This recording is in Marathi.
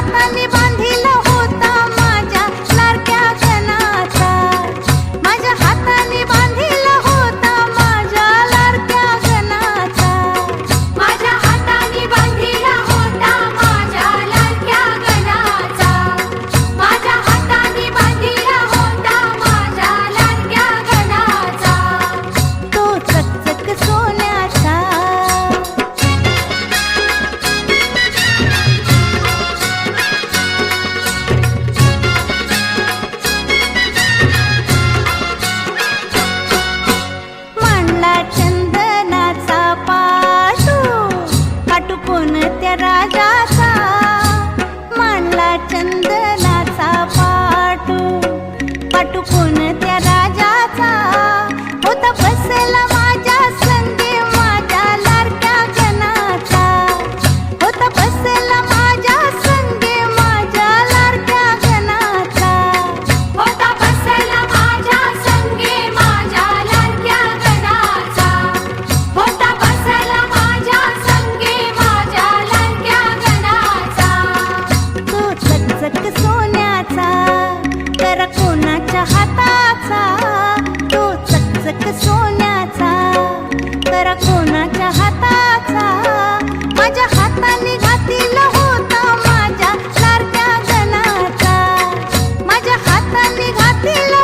हाताने बांधिला పట్టుకొని तो चकचक सोन्याचा. करा कोणाच्या हाताचा? माझ्या हाताने घातील होता माझ्या सारख्या गणाचा माझ्या हाताने घातील